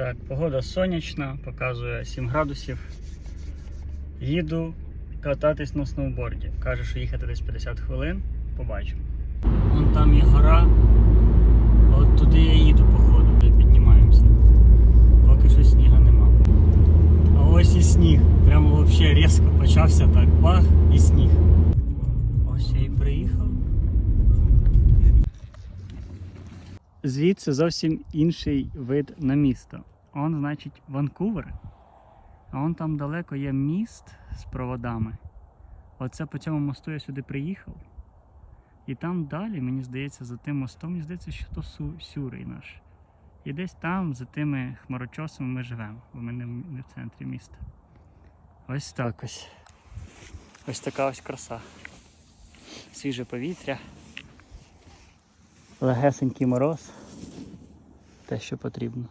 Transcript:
Так, погода сонячна, показує 7 градусів. Їду кататись на сноуборді. Каже, що їхати десь 50 хвилин. Побачимо. Вон там є гора. От туди я їду, походу, де піднімаємося. Поки що сніга нема. А ось і сніг. Прямо взагалі різко почався так. Бах і сніг. Звідси зовсім інший вид на місто. Он, значить, Ванкувер. А он там далеко є міст з проводами. Оце по цьому мосту я сюди приїхав. І там далі, мені здається, за тим мостом, мені здається, що то Су- Сюрий наш. І десь там, за тими хмарочосами, ми живемо, бо ми не в не в центрі міста. Ось так ось. Ось така ось краса. Свіже повітря. Легесенький мороз. Те, що потрібно.